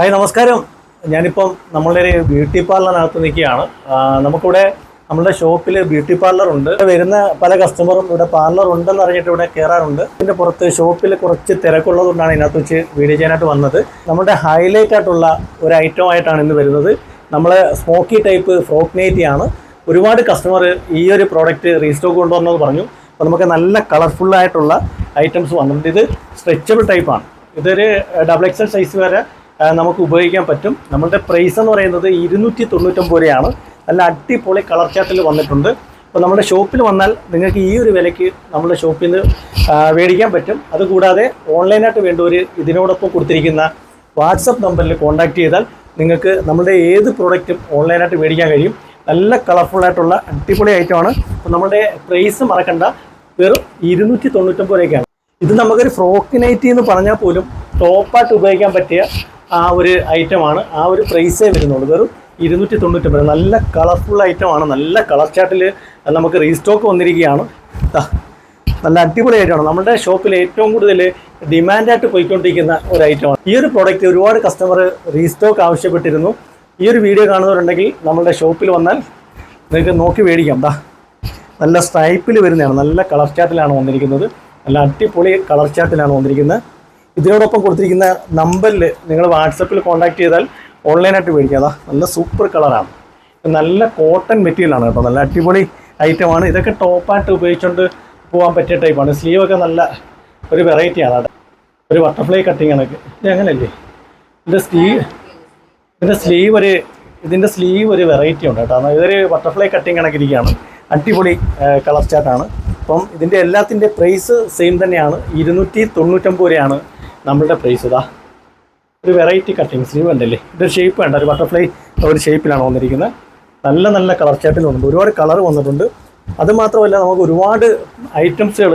Hi നമസ്കാരം. ഞാനിപ്പം നമ്മളുടെ ഒരു ബ്യൂട്ടി പാർലറിനകത്ത് നിൽക്കുകയാണ്. നമുക്കിവിടെ നമ്മുടെ ഷോപ്പിൽ ബ്യൂട്ടി പാർലർ ഉണ്ട്. വരുന്ന പല കസ്റ്റമറും ഇവിടെ പാർലർ ഉണ്ടെന്ന് അറിഞ്ഞിട്ട് ഇവിടെ കയറാറുണ്ട്. ഇതിന്റെ പുറത്ത് ഷോപ്പിൽ കുറച്ച് തിരക്കുള്ളതുകൊണ്ടാണ് ഇതിനകത്ത് വെച്ച് വീഡിയോ ചെയ്യാനായിട്ട് വന്നത്. നമ്മുടെ ഹൈലൈറ്റ് ആയിട്ടുള്ള ഒരു ഐറ്റം ആയിട്ടാണ് ഇന്ന് വരുന്നത്. നമ്മൾ സ്മോക്കി ടൈപ്പ് ഫ്രോക്ക് ആണ്. ഒരുപാട് കസ്റ്റമർ ഈ ഒരു പ്രോഡക്റ്റ് റീസ്റ്റോക്ക് കൊണ്ടുവന്നത് പറഞ്ഞു. അപ്പോൾ നമുക്ക് നല്ല കളർഫുൾ ആയിട്ടുള്ള ഐറ്റംസ് വന്നിട്ടുണ്ട്. ഇത് സ്ട്രെച്ചബിൾ ടൈപ്പാണ് ഇതൊരു ഡബിൾ എക്സൽ സൈസ് വരെ നമുക്ക് ഉപയോഗിക്കാൻ പറ്റും. നമ്മളുടെ പ്രൈസ് എന്ന് പറയുന്നത് ഇരുന്നൂറ്റി തൊണ്ണൂറ്റൊമ്പത് രൂപയാണ്. നല്ല അടിപൊളി കളർ ചാർട്ടിൽ വന്നിട്ടുണ്ട്. അപ്പോൾ നമ്മുടെ ഷോപ്പിൽ വന്നാൽ നിങ്ങൾക്ക് ഈ ഒരു വിലയ്ക്ക് നമ്മുടെ ഷോപ്പിൽ നിന്ന് മേടിക്കാൻ പറ്റും. അതുകൂടാതെ ഓൺലൈനായിട്ട് വേണ്ടവർ ഇതിനോടൊപ്പം കൊടുത്തിരിക്കുന്ന വാട്സപ്പ് നമ്പറിൽ കോൺടാക്റ്റ് ചെയ്താൽ നിങ്ങൾക്ക് നമ്മുടെ ഏത് പ്രോഡക്റ്റും ഓൺലൈനായിട്ട് മേടിക്കാൻ കഴിയും. നല്ല കളർഫുള്ളായിട്ടുള്ള അടിപൊളി ഐറ്റമാണ് അപ്പോൾ നമ്മുടെ പ്രൈസ് മറക്കണ്ട. വെറും ഇരുന്നൂറ്റി തൊണ്ണൂറ്റൊമ്പത് രൂപയ്ക്കാണ്. ഇത് നമുക്കൊരു ഫ്രോക്ക് നൈറ്റി എന്ന് പറഞ്ഞാൽ പോലും ടോപ്പായിട്ട് ഉപയോഗിക്കാൻ പറ്റിയ ആ ഒരു ഐറ്റമാണ് ആ ഒരു പ്രൈസേ വരുന്നുള്ളൂ. വെറും ഇരുന്നൂറ്റി തൊണ്ണൂറ്റൊമ്പത് നല്ല കളർഫുൾ ഐറ്റമാണ് നല്ല കളർ ചാർട്ടിൽ നമുക്ക് റീസ്റ്റോക്ക് വന്നിരിക്കുകയാണ്. നല്ല അടിപൊളി ഐറ്റമാണ് നമ്മുടെ ഷോപ്പിൽ ഏറ്റവും കൂടുതൽ ഡിമാൻഡായിട്ട് പോയിക്കൊണ്ടിരിക്കുന്ന ഒരു ഐറ്റമാണ് ഈ ഒരു പ്രോഡക്റ്റ് ഒരുപാട് കസ്റ്റമർ റീസ്റ്റോക്ക് ആവശ്യപ്പെട്ടിരുന്നു. ഈ ഒരു വീഡിയോ കാണുന്നവരുണ്ടെങ്കിൽ നമ്മുടെ ഷോപ്പിൽ വന്നാൽ നിങ്ങൾക്ക് നോക്കി മേടിക്കാം. ദാ നല്ല സ്ട്രൈപ്പിൽ വരുന്നതാണ്. നല്ല കളർ ചാർട്ടിലാണ് വന്നിരിക്കുന്നത്. നല്ല അടിപൊളി കളർ ചാർട്ടിലാണ് വന്നിരിക്കുന്നത്. ഇതിനോടൊപ്പം കൊടുത്തിരിക്കുന്ന നമ്പറിൽ നിങ്ങൾ വാട്സപ്പിൽ കോൺടാക്ട് ചെയ്താൽ ഓൺലൈനായിട്ട് മേടിക്കാം. നല്ല സൂപ്പർ കളറാണ് നല്ല കോട്ടൺ മെറ്റീരിയലാണ് കേട്ടോ. നല്ല അടിപൊളി ഐറ്റമാണ് ഇതൊക്കെ ടോപ്പായിട്ട് ഉപയോഗിച്ചുകൊണ്ട് പോകാൻ പറ്റിയ ടൈപ്പാണ് സ്ലീവൊക്കെ നല്ല ഒരു വെറൈറ്റിയാണ് അവിടെ ഒരു ബട്ടർഫ്ലൈ കട്ടിങ് കണക്ക് ഇത് അങ്ങനെയല്ലേ ഇതിന്റെ സ്ലീവ് ഇതിന്റെ സ്ലീവ് ഒരു ഇതിന്റെ സ്ലീവ് ഒരു വെറൈറ്റി ഉണ്ട് കേട്ടോ. ഇതൊരു ബട്ടർഫ്ലൈ കട്ടിങ് കണക്കിരിക്കുകയാണ് അടിപൊളി കളർ ചാർട്ടാണ് അപ്പം ഇതിന്റെ എല്ലാത്തിന്റെ പ്രൈസ് സെയിം തന്നെയാണ്. ഇരുന്നൂറ്റി തൊണ്ണൂറ്റൊമ്പത് രൂപയാണ് നമ്മളുടെ പ്രൈസ് ഇതാ. ഒരു വെറൈറ്റി കട്ടിങ് സ്ലീവ് ഉണ്ടല്ലേ? ഇതൊരു ഷേപ്പ് വേണ്ട. ഒരു ബട്ടർഫ്ലൈ ഒരു ഷേപ്പിലാണ് വന്നിരിക്കുന്നത്. നല്ല നല്ല കളർ ചാർട്ടിൽ വന്നിട്ടുണ്ട്. ഒരുപാട് കളർ വന്നിട്ടുണ്ട്. അതുമാത്രമല്ല നമുക്ക് ഒരുപാട് ഐറ്റംസുകൾ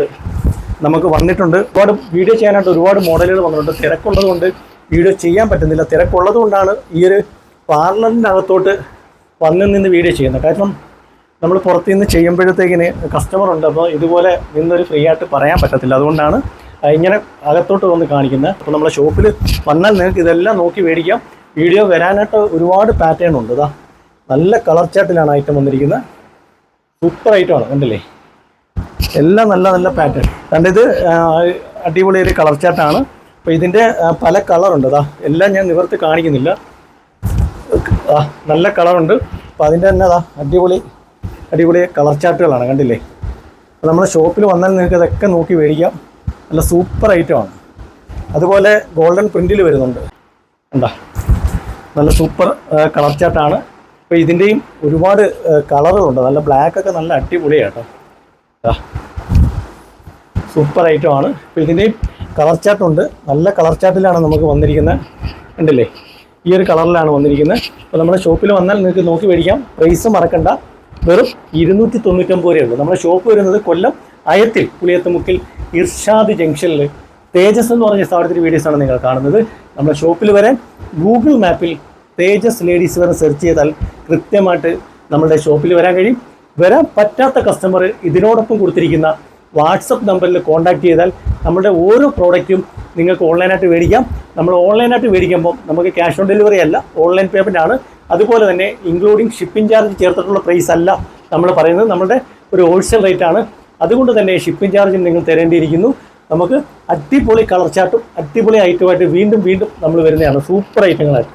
നമുക്ക് വന്നിട്ടുണ്ട്. ഒരുപാട് വീഡിയോ ചെയ്യാനായിട്ട് ഒരുപാട് മോഡലുകൾ വന്നിട്ടുണ്ട്. തിരക്കുള്ളത് കൊണ്ട് വീഡിയോ ചെയ്യാൻ പറ്റുന്നില്ല. തിരക്കുള്ളത് കൊണ്ടാണ് ഈ ഒരു പാർലറിന്റെ അകത്തോട്ട് വന്ന് നിന്ന് വീഡിയോ ചെയ്യുന്നത്. കാരണം നമ്മൾ പുറത്തുനിന്ന് ചെയ്യുമ്പോഴത്തേക്കിന് കസ്റ്റമർ ഉണ്ട്. അപ്പോൾ ഇതുപോലെ നിന്നൊരു ഫ്രീ ആയിട്ട് പറയാൻ പറ്റത്തില്ല. അതുകൊണ്ടാണ് ഇങ്ങനെ അകത്തോട്ട് വന്ന് കാണിക്കുന്നത് അപ്പോൾ നമ്മുടെ ഷോപ്പിൽ വന്നാൽ നിങ്ങൾക്ക് ഇതെല്ലാം നോക്കി മേടിക്കാം. വീഡിയോ വരാനായിട്ട് ഒരുപാട് പാറ്റേൺ ഉണ്ട്. ഇതാ നല്ല കളർ ചാട്ടിലാണ് ഐറ്റം വന്നിരിക്കുന്നത് സൂപ്പർ ഐറ്റം ആണ് കണ്ടില്ലേ? എല്ലാം നല്ല നല്ല പാറ്റേൺ കണ്ടിത് അടിപൊളി ഒരു കളർ ചാട്ടാണ് അപ്പോൾ ഇതിന്റെ പല കളറുണ്ട് അതാ എല്ലാം ഞാൻ നിവർത്തി കാണിക്കുന്നില്ല. ആ, നല്ല കളറുണ്ട് അപ്പോൾ അതിന്റെ തന്നെ അതാ അടിപൊളി അടിപൊളി കളർ ചാട്ടുകളാണ് കണ്ടില്ലേ? അപ്പോൾ നമ്മുടെ ഷോപ്പിൽ വന്നാൽ നിങ്ങൾക്ക് ഇതൊക്കെ നോക്കി മേടിക്കാം. നല്ല സൂപ്പർ ഐറ്റമാണ്. അതുപോലെ ഗോൾഡൻ പ്രിന്റിൽ വരുന്നുണ്ട്. എന്താ നല്ല സൂപ്പർ കളർ ചാട്ടാണ് അപ്പോൾ ഇതിന്റെയും ഒരുപാട് കളറുകളുണ്ട്. നല്ല ബ്ലാക്ക് ഒക്കെ നല്ല അടിപൊളിയാട്ടോ. സൂപ്പർ ഐറ്റം ആണ് അപ്പോൾ ഇതിന്റെയും കളർ ചാട്ടുണ്ട് നല്ല കളർ ചാട്ടിലാണ് നമുക്ക് വന്നിരിക്കുന്നത്. ഉണ്ടല്ലേ ഈ ഒരു കളറിലാണ് വന്നിരിക്കുന്നത്. അപ്പോൾ നമ്മുടെ ഷോപ്പിൽ വന്നാൽ നിങ്ങൾക്ക് നോക്കി മേടിക്കാം. പ്രൈസ് മറക്കണ്ട. വെറും ഇരുന്നൂറ്റി തൊണ്ണൂറ്റൊമ്പത് രൂപയുള്ളൂ നമ്മുടെ ഷോപ്പ് വരുന്നത് കൊല്ലം അയത്തിൽ പുളിയത്തുമുക്കിൽ ഇർഷാദ് ജംഗ്ഷനിൽ തേജസ് എന്ന് പറഞ്ഞ സ്ഥാപനത്തിന്റെ വീഡിയോസാണ് നിങ്ങൾ കാണുന്നത്. നമ്മുടെ ഷോപ്പിൽ വരാൻ ഗൂഗിൾ മാപ്പിൽ തേജസ് ലേഡീസ് വരെ സെർച്ച് ചെയ്താൽ കൃത്യമായിട്ട് നമ്മുടെ ഷോപ്പിൽ വരാൻ കഴിയും. വരാൻ പറ്റാത്ത കസ്റ്റമർ ഇതിനോടൊപ്പം കൊടുത്തിരിക്കുന്ന വാട്സപ്പ് നമ്പറിൽ കോൺടാക്ട് ചെയ്താൽ നമ്മുടെ ഓരോ പ്രോഡക്റ്റും നിങ്ങൾക്ക് ഓൺലൈനായിട്ട് മേടിക്കാം. നമ്മൾ ഓൺലൈനായിട്ട് മേടിക്കുമ്പോൾ നമുക്ക് ക്യാഷ് ഓൺ ഡെലിവറി അല്ല ഓൺലൈൻ പേയ്മെന്റ് ആണ്. അതുപോലെ തന്നെ ഇൻക്ലൂഡിങ് ഷിപ്പിംഗ് ചാർജ് ചേർത്തിട്ടുള്ള പ്രൈസ് അല്ല നമ്മൾ പറയുന്നത്. നമ്മുടെ ഒരു ഹോൾസെയിൽ റേറ്റ് ആണ്. അതുകൊണ്ട് തന്നെ ഷിപ്പിംഗ് ചാർജും നിങ്ങൾ തരേണ്ടിയിരിക്കുന്നു. നമുക്ക് അടിപൊളി കളർ ചാർട്ടും അടിപൊളി ഐറ്റമായിട്ട് വീണ്ടും വീണ്ടും നമ്മൾ വരുന്നതാണ്. സൂപ്പർ ഐറ്റങ്ങളായിട്ട്